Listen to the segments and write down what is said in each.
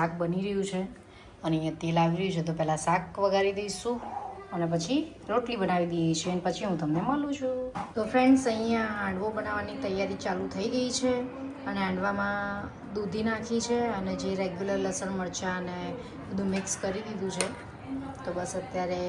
શાક બની રહ્યું છે. અને અહીંયા તેલ આવી રહ્યું છે તો પહેલાં શાક વઘારી દઈશું અને પછી રોટલી બનાવી દઈએ છીએ અને પછી હું તમને મળું છું. તો ફ્રેન્ડ્સ અહીંયા હાંડવો બનાવવાની તૈયારી ચાલુ થઈ ગઈ છે અને હાંડવામાં દૂધી નાખી છે અને જે રેગ્યુલર લસણ, મરચાં અને બધું મિક્સ કરી દીધું છે. તો બસ અત્યારે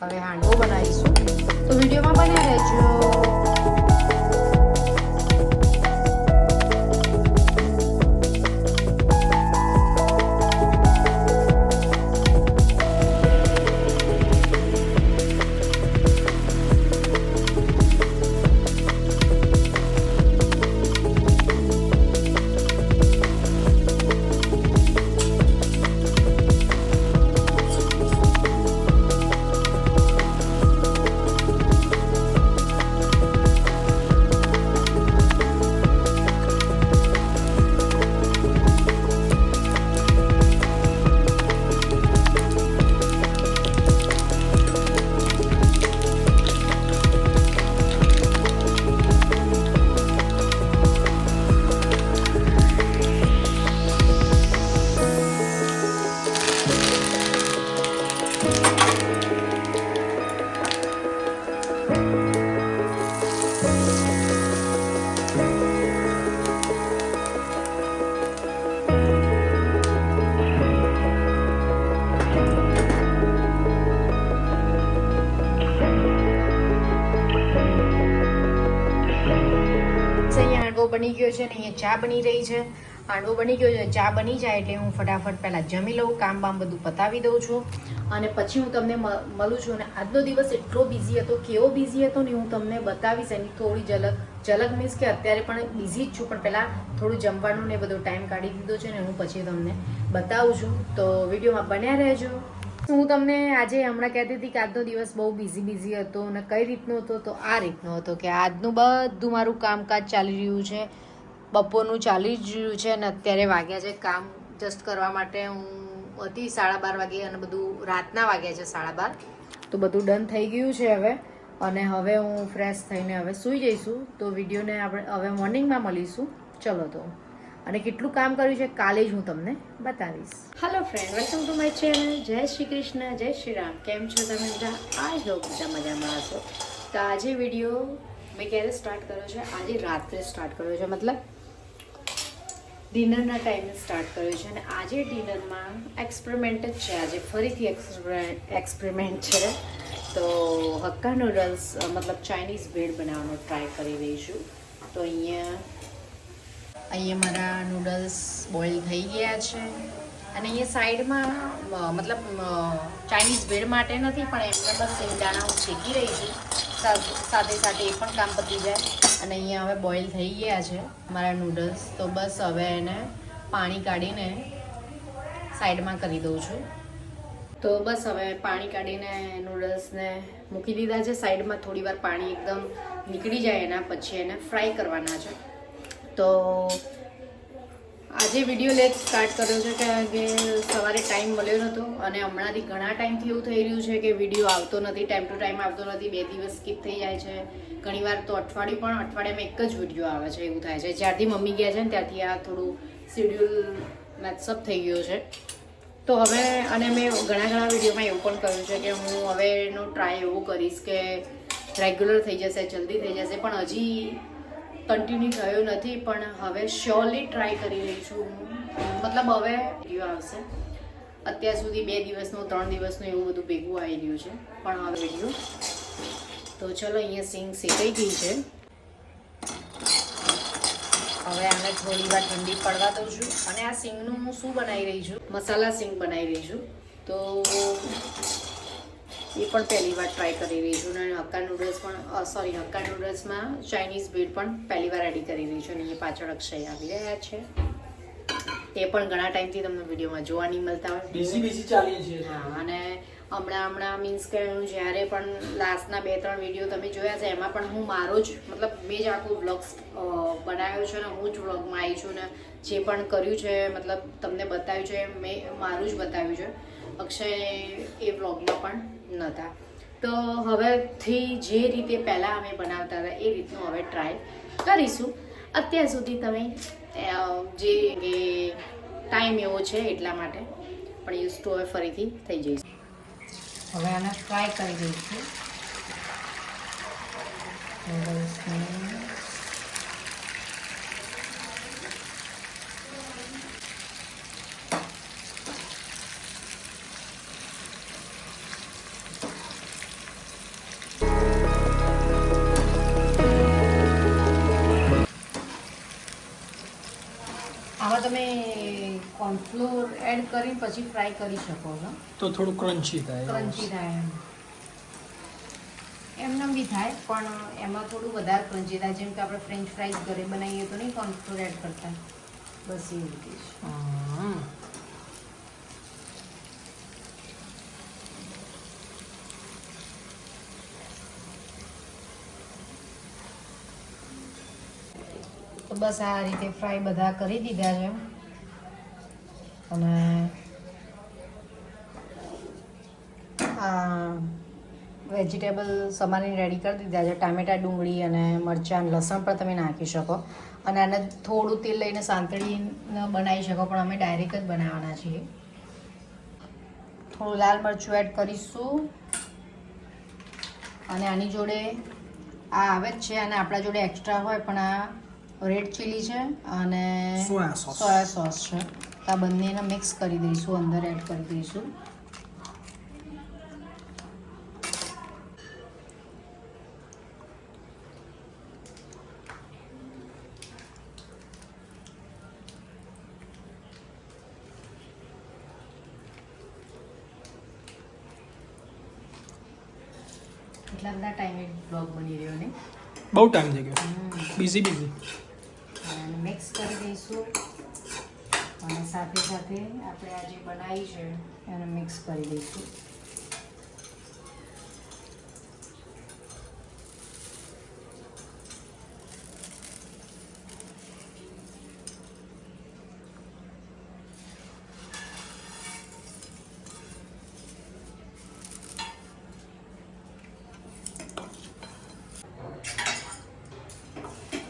હવે હાંડવો બનાવીશું. તો વિડીયોમાં બન્યા રહેજો. બની ગયો છે ને અહીંયા ચા બની રહી છે. હાંડવો બની ગયો છે, ચા બની જાય એટલે હું ફટાફટ પહેલાં જમી લઉં, કામ બામ બધું પતાવી દઉં છું. અને પછી હું તમને મળું છું અને આજનો દિવસ એટલો બિઝી હતો, કેવો બિઝી હતો ને હું તમને બતાવીશ. એની થોડી ઝલક ઝલક મીન્સ કે અત્યારે પણ બિઝી જ છું, પણ પહેલાં થોડું જમવાનું ને બધો ટાઈમ કાઢી દીધો છે ને હું પછી તમને બતાવું છું. તો વિડીયોમાં બન્યા રહેજો. હું તમને આજે હમણાં કહેતી હતી કે આજનો દિવસ બહુ બિઝી બિઝી હતો અને કઈ રીતનો હતો તો આ રીતનો હતો કે આજનું બધું મારું કામકાજ ચાલી રહ્યું છે, બપોરનું ચાલી જ રહ્યું છે અને અત્યારે વાગ્યા છે. કામ જસ્ટ કરવા માટે હું હતી સાડા બાર વાગે અને બધું રાતના વાગ્યા છે સાડા બાર. તો બધું ડન થઈ ગયું છે હવે અને હવે હું ફ્રેશ થઈને હવે સૂઈ જઈશું. તો વિડીયોને આપણે હવે મોર્નિંગમાં મળીશું. ચલો તો. અને કેટલું કામ કર્યું છે કાલે જ હું તમને બતાવીશ. Hello friend welcome to my channel Jai Shri Krishna, જય શ્રી રામ. કેમ છો તમે બધા? આઈ હોપ બધા મજામાં હશો. તો આજે વીડિયો મેં ક્યારે સ્ટાર્ટ કર્યો છે? આજે રાત્રે સ્ટાર્ટ કર્યો છે. મતલબ ડિનરના ટાઈમે સ્ટાર્ટ કર્યો છે. અને આજે ડિનરમાં એક્સપેરિમેન્ટ જ છે. આજે ફરીથી એક્સપેરિમેન્ટ છે. તો હક્કા નૂડલ્સ મતલબ ચાઇનીઝ ભેળ બનાવવાનો ટ્રાય કરી રહી છું. તો અહીંયા અહીંયા મારા નૂડલ્સ બોઇલ થઈ ગયા છે. અને અહીંયા સાઈડમાં મતલબ ચાઇનીઝ ભેળ માટે નથી, પણ એમને બસ શેંગદાણા હું શેકી રહી છું. સાથે સાથે એ પણ કામ પતી જાય. અને અહીંયા હવે બોઇલ થઈ ગયા છે મારા નૂડલ્સ તો બસ હવે એને પાણી કાઢીને સાઈડમાં કરી દઉં છું. તો બસ હવે પાણી કાઢીને નૂડલ્સને મૂકી દીધા છે. સાઈડમાં થોડી વાર પાણી એકદમ નીકળી જાય એના પછી એને ફ્રાય કરવાના છે. તો આજે વીડિયો લેટ સ્ટાર્ટ કર્યો છે કારણ કે સવારે ટાઈમ મળ્યો નહોતો અને હમણાંથી ઘણા ટાઈમથી એવું થઈ રહ્યું છે કે વીડિયો આવતો નથી ટાઈમ ટુ ટાઈમ આવતો નથી, બે દિવસ સ્કીપ થઈ જાય છે. ઘણીવાર તો અઠવાડિયું પણ અઠવાડિયામાં એક જ વીડિયો આવે છે, એવું થાય છે. જ્યારથી મમ્મી ગયા છે ને ત્યારથી આ થોડું શેડ્યુલ મેચઅપ થઈ ગયો છે. તો હવે, અને મેં ઘણા ઘણા વિડીયોમાં એવું પણ કહ્યું છે કે હું હવે એનો ટ્રાય એવું કરીશ કે રેગ્યુલર થઈ જશે, જલ્દી થઈ જશે, પણ હજી કન્ટિન્યુ થયો નથી, પણ હવે શ્યોરલી ટ્રાય કરી રહી છું. મતલબ હવે વીડિયો આવશે. અત્યાર સુધી બે દિવસનું, ત્રણ દિવસનું એવું બધું ભેગું આવી રહ્યું છે. પણ હવે વીડિયો તો ચલો અહીંયા સિંગ શેકાઈ ગઈ છે. હવે આને થોડી વાર ઠંડી પડવા દઉં છું. અને આ સિંગનું હું શું બનાવી રહી છું? મસાલા સિંગ બનાવી રહી છું. તો એ પણ પહેલી વાર ટ્રાય કરી રહી છું અને હક્કા નૂડલ્સ પણ સોરી હક્કા નૂડલ્સમાં ચાઇનીઝ બ્રેડ પણ પહેલી વાર રેડી કરી રહી છું અને એ પાછળ અક્ષય આવી રહ્યા છે. એ પણ ઘણા ટાઈમથી તમને વિડીયોમાં જોવા નહીં મળતા હોય. બિઝી બિઝી ચાલીએ છીએ. હા અને હમણાં હમણાં મીન્સ કે હું જ્યારે પણ લાસ્ટના બે ત્રણ વીડિયો તમે જોયા છે એમાં પણ હું મારો જ મતલબ મેં જ આખો બ્લોગ્સ બનાવ્યો છે ને હું જ વ્લોગમાં આવી છું ને જે પણ કર્યું છે મતલબ તમને બતાવ્યું છે મેં મારું જ બતાવ્યું છે. અક્ષય એ વ્લોગમાં પણ નહોતા તો હવેથી જે રીતે પહેલાં અમે બનાવતા હતા એ રીતનું હવે ટ્રાય કરીશું. અત્યાર સુધી તમે જે ટાઈમ એવો છે એટલા માટે પણ યુઝ ટુ હવે ફરીથી થઈ જઈશું. હવે આને ફ્રાય કરી દઈશું. કોર્નફ્લોર એડ કરી પછી ફ્રાય કરી શકો છો. તો થોડું ક્રન્ચી થાય ક્રન્ચી થાય એમ. એમનેમ બી થાય પણ એમાં થોડું વધારે ક્રન્ચી થાય. જેમ કે આપણે ફ્રેન્ચ ફ્રાઈઝ ઘરે બનાવીએ તો નહીં કોર્નફ્લોર એડ કરતા. બસ એ રીતે જ. તો બસ આ રીતે ફ્રાય બધા કરી દીધા છે અને આ વેજીટેબલ સમારીને રેડી કરી દીધા છે. ટામેટા ડુંગળી અને મરચાં અને લસણ પણ તમે નાખી શકો. અને આને થોડું તેલ લઈને સાંતળીને બનાવી શકો પણ અમે ડાયરેક્ટ જ બનાવવાના છીએ. થોડું લાલ મરચું એડ કરીશું. અને આની જોડે આ આવે જ છે અને આપણા જોડે એક્સ્ટ્રા હોય પણ આ રેડ ચીલી છે અને સોયા સોસ. સોસ છે. આ બંનેને મિક્સ કરી દઈશું અંદર એડ કરી દઈશું. એટલા બધા ટાઈમે બ્લોગ બની રહ્યો ને. બહુ ટાઈમ થઈ ગયો. બિઝી બિઝી મિક્સ કરી દઈશું. અને સાથે સાથે આપણે આ જે બનાવી છે, એને મિક્સ કરી દઈશું.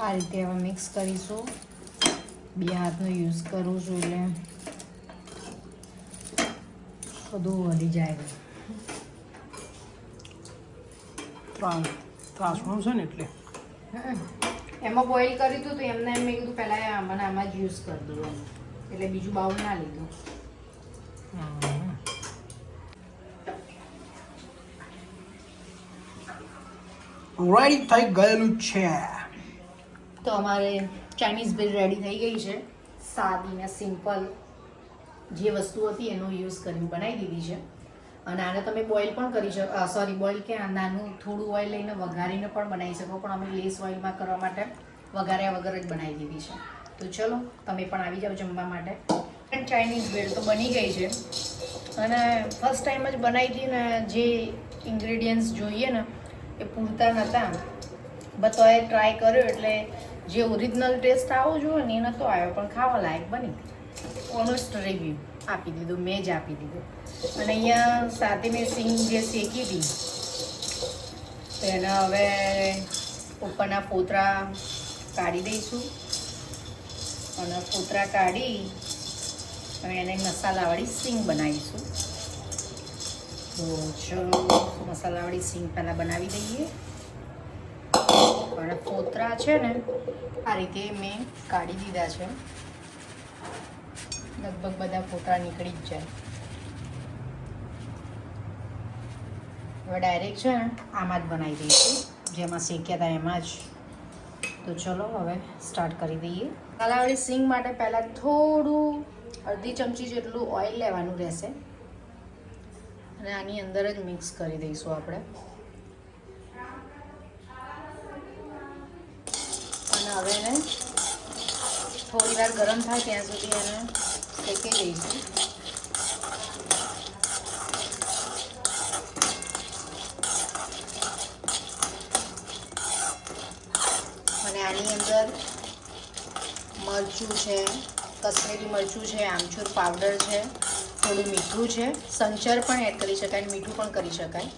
આ રીતે હવે મિક્સ કરીશું. બે હાથનો યુઝ કરું છું એટલે બધું વધી જાય ત્રાસ ત્રાસવાનું છે ને એટલે? એમાં બોઇલ કરી હતું તો એમને એમ મેં કીધું પહેલાં મને આમાં જ યુઝ કરી દઉં એટલે બીજું બાઉલ ના લીધું. રાઈટ થઈ ગયેલું છે. તો અમારે ચાઇનીઝ ભેળ રેડી થઈ ગઈ છે. સાદી ને સિમ્પલ જે વસ્તુ હતી એનો યુઝ કરીને બનાવી દીધી છે. અને આને તમે બોઇલ પણ કરી શકો સોરી બોઇલ કે નાનું થોડું ઓઇલ લઈને વઘારીને પણ બનાવી શકો, પણ અમે લેસ ઓઇલમાં કરવા માટે વઘાર્યા વગર જ બનાવી દીધી છે. તો ચલો, તમે પણ આવી જાઓ જમવા માટે. ચાઇનીઝ ભેળ તો બની ગઈ છે. અને ફર્સ્ટ ટાઈમ જ બનાવી હતી ને, જે ઇન્ગ્રેડિયન્ટ્સ જોઈએ ને, એ પૂરતા નહોતા બધોએ ટ્રાય કર્યો એટલે જે ઓરિજિનલ ટેસ્ટ આવો જોઈએ ને એ નહોતો આવ્યો પણ ખાવા લાયક બની ઓનેસ્ટ રિવ્યૂ આપી દીધું, મેં જ આપી દીધું. અને અહીંયા સાથે મેં સિંગ જે શેકી હતી તો હવે ઉપરના પોતરા કાઢી દઈશું. અને પોતરા કાઢી અને એને મસાલાવાળી સિંગ બનાવીશું. તો ચલો, મસાલાવાળી સિંગ પહેલાં બનાવી દઈએ. અને ફોતરા છે ને, આ રીતે મેં કાઢી દીધા છે. લગભગ બધા ફોતરા નીકળી જ જાય. હવે ડાયરેક્ટ છે ને, આમાં જ બનાવી દઈશું. જેમાં શેક્યા હતા એમાં જ. તો ચલો હવે સ્ટાર્ટ કરી દઈએ. મસાલાવાળી સિંગ માટે પહેલાં થોડું અડધી ચમચી જેટલું ઓઇલ લેવાનું રહેશે. અને આની અંદર જ મિક્સ કરી દઈશું આપણે. હવે એને થોડી વાર ગરમ થાય ત્યાં સુધી એને શેકી દઈશું અને આની અંદર મરચું છે કશ્મીરી મરચું છે, આમચૂર પાવડર છે, થોડું મીઠું છે. સંચર પણ એડ કરી શકાય મીઠું પણ કરી શકાય.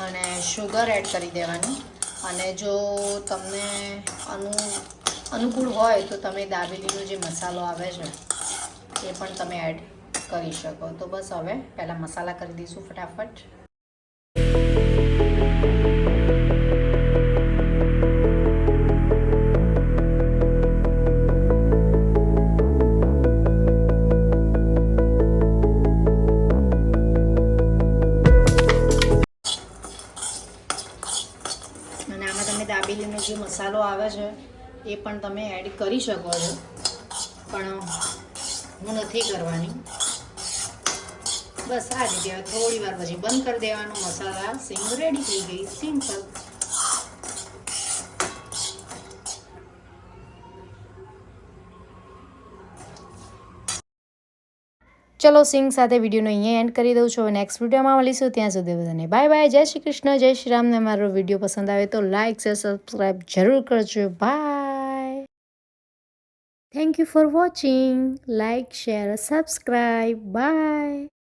અને શુગર એડ કરી દેવાની. અને જો તમને અનુ, અનુકૂળ હોય તો તમે દાબેલીનો જે મસાલો આવે છે, એ પણ તમે એડ કરી શકો. તો બસ હવે પહેલાં મસાલા કરી દઈશું ફટાફટ. દાબેલીનો જે મસાલો આવે છે, એ પણ તમે એડ કરી શકો છો. પણ હું નથી કરવાની. બસ આ રીતે થોડી વાર પછી બંધ કરી દેવાનું મસાલા. સિંગ રેડી થઈ ગઈ. સિમ્પલ ચલો સિંગ સાથે વિડીયોનો અહીંયા એન્ડ કરી દઉં છું. હવે નેક્સ્ટ વિડીયોમાં મળીશું. ત્યાં સુધી બધાને બાય બાય જય શ્રી કૃષ્ણ. જય શ્રી રામને મારો વીડિયો પસંદ આવે તો લાઇક શેર સબસ્ક્રાઈબ જરૂર કરજો. Bye thank you for watching like share subscribe bye